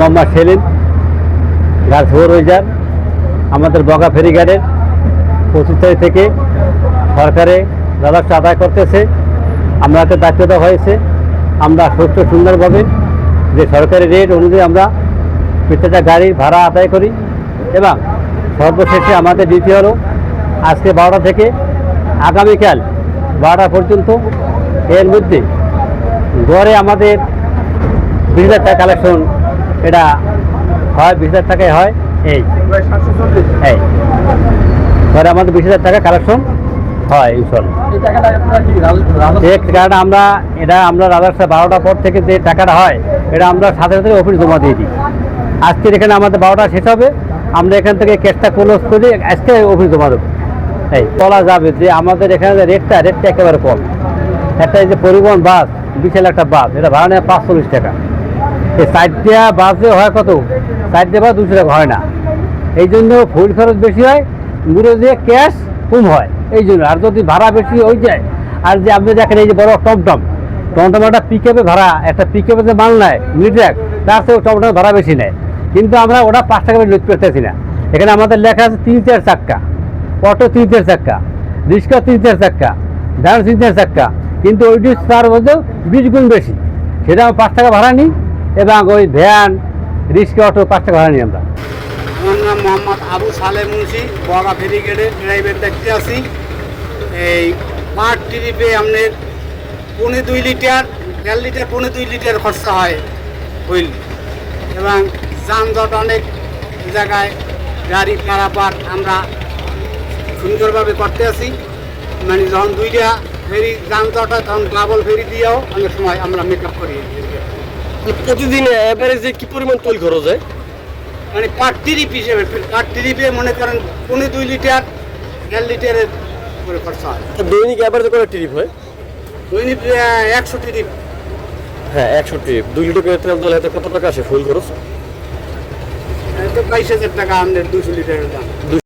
মোহাম্মদ সেলিম গাছ রোজার আমাদের বগা ফেরিঘাটের পঁচিশ তারিখ থেকে সরকারে রাজস্ব আদায় করতেছে। আমাকে দায়িত্ব দেওয়া হয়েছে। আমরা সুস্থ সুন্দরভাবে যে সরকারি রেট অনুযায়ী আমরা প্রত্যেকটা গাড়ির ভাড়া আদায় করি এবং সর্বশেষে আমাদের ডিউটি হলো আজকে বারোটা থেকে আগামীকাল বারোটা পর্যন্ত এর মধ্যে গড়ে আমাদের বিশ হাজার টাকা কালেকশন এটা হয় বিশ হাজার টাকায় হয় এই। এই। গড়ে আমাদের বিশ হাজার টাকা কালেকশন হয় ইনশাল্লাহ। কারণ আমরা এটা আমরা রাজারসা বারোটা পর থেকে যে টাকাটা হয় এটা আমরা সাথে সাথে অফিস জমা দিয়ে দিই। আজকের এখানে আমাদের বারোটা শেষ হবে আমরা এখান থেকে ক্যাশটা ক্লোজ করে আজকে অফিস জমা দেবো। এই বলা যাবে যে আমাদের এখানে যে রেটটা রেটটা একেবারে কম। একটা এই যে পরিবহন বাস বিশাল একটা বাস এটা ভাড়া নেয় পাঁচচল্লিশ টাকা। সাইড বাসে হয় কত? দেওয়া বাস দুশো টাকা, হয় না। এই জন্য ফুল খরচ বেশি হয় মুড়ে দিয়ে ক্যাশ কম হয়, এই জন্য। আর যদি ভাড়া বেশি হয়ে যায়, আর যে আপনি দেখেন এই যে বড় টমটম টমটম একটা পিক আপে ভাড়া, একটা পিক আপে যে মাল নেয় মিট্রাক তার চেয়ে টমটম ভাড়া বেশি নেয়। কিন্তু আমরা ওটা পাঁচ টাকা লুট পেতেছি না। এখানে আমাদের লেখা আছে তিন চার চাক্কা। অটো তিন চার চাক্কা, রিক্সা তিন চার চাক্কা, ভ্যান তিন চার চাক্কা। কিন্তু ওইটি তার মধ্যেও বিশ গুণ বেশি। সেটা পাঁচ টাকা ভাড়া নিই এবং ওই ভ্যান, রিক্সা, অটো পাঁচ টাকা ভাড়া নিই আমরা। আমার নাম মোহাম্মদ আবু সালে মুন্সি বগা ফেরিগেটে ড্রাইভার দেখতে আসি এই পার ট্রিপে আপনার পৌনে দুই লিটার, দেড় লিটার, পৌনে দুই লিটার খরচা হয় হুইল। এবং যানজট অনেক জায়গায় গাড়ি পারাপার আমরা সুন্দরভাবে করতে আসি মানে যখন দুইটা ফেরি, যানজট হয়, তখন ডাবল ফেরি দিয়েও অনেক সময় আমরা মেকআপ করি প্রতিদিন অ্যাভারেজে কি পরিমাণ তৈল খরচ হয়? মানে পার ট্রিপ হিসেবে পার ট্রিপে মনে করেন পৌনে দুই লিটার দেড় লিটারের করে খরচা হয়। দৈনিক অ্যাভারেজে করে ট্রিপ হয়? দৈনিক একশো ট্রিপ। হ্যাঁ একশো ট্রিপ। দুই লিটার করে তেল দলে কত টাকা আসে ফুল খরচ? বাইশ হাজার টাকা আমাদের দুশো লিটারের দাম।